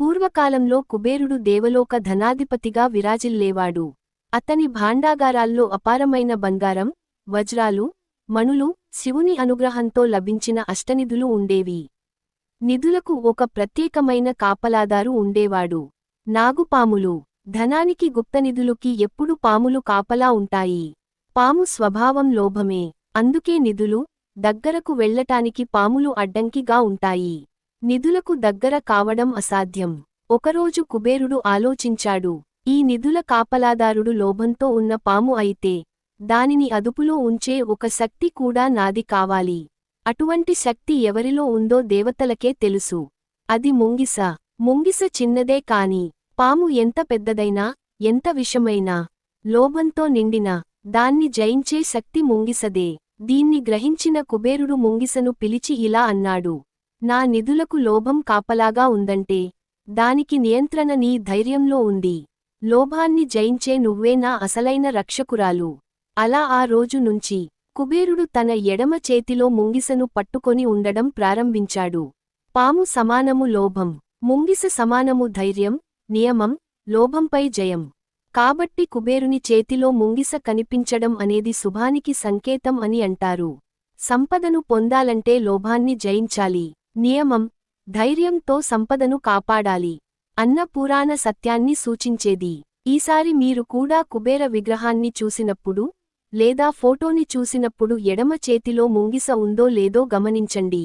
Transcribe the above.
పూర్వకాలంలో కుబేరుడు దేవలోక ధనాధిపతిగా విరాజిల్లేవాడు. అతని భాండాగారాల్లో అపారమైన బంగారం వజ్రాలు మణులు శివుని అనుగ్రహంతో లభించిన అష్టనిధులు ఉండేవి. నిధులకు ఒక ప్రత్యేకమైన కాపలాదారు ఉండేవాడు. నాగుపాములు. ధనానికి గుప్తనిధులుకి ఎప్పుడు పాములు కాపలా ఉంటాయి. పాము స్వభావం లోభమే. అందుకే నిధులు దగ్గరకు వెళ్ళటానికి పాములు అడ్డంకిగా ఉంటాయి. నిధులకు దగ్గర కావడం అసాధ్యం. ఒకరోజు కుబేరుడు ఆలోచించాడు ఈ నిధుల కాపలాదారుడు లోభంతో ఉన్న పాము అయితే దానిని అదుపులో ఉంచే ఒక శక్తి కూడా నాది కావాలి. అటువంటి శక్తి ఎవరిలో ఉందో దేవతలకే తెలుసు. అది ముంగిస. ముంగిస చిన్నదే కాని పాము ఎంత పెద్దదైనా ఎంత విషమైనా లోభంతో నిండిన దాన్ని జయించే శక్తి ముంగిసదే. దీన్ని గ్రహించిన కుబేరుడు ముంగిసను పిలిచి ఇలా అన్నాడు. నా నిధులకు లోభం కాపలాగా ఉందంటే దానికి నియంత్రణ నీ ధైర్యంలో ఉంది. లోభాన్ని జయించే నువ్వే నా అసలైన రక్షకురాలు. అలా ఆ రోజు నుంచి కుబేరుడు తన ఎడమ చేతిలో ముంగిసను పట్టుకొని ఉండడం ప్రారంభించాడు. పాము సమానము లోభం ముంగిస సమానము ధైర్యం నియమం లోభంపై జయం. కాబట్టి కుబేరుని చేతిలో ముంగిస కనిపించడం అనేది శుభానికి సంకేతం అని అంటారు. సంపదను పొందాలంటే లోభాన్ని జయించాలి. నియమం ధైర్యంతో సంపదను కాపాడాలి అన్న పురాణ సత్యాన్ని సూచించేది. ఈసారి మీరు కూడా కుబేర విగ్రహాన్ని చూసినప్పుడు లేదా ఫోటోని చూసినప్పుడు ఎడమ చేతిలో ముంగిస ఉందో లేదో గమనించండి.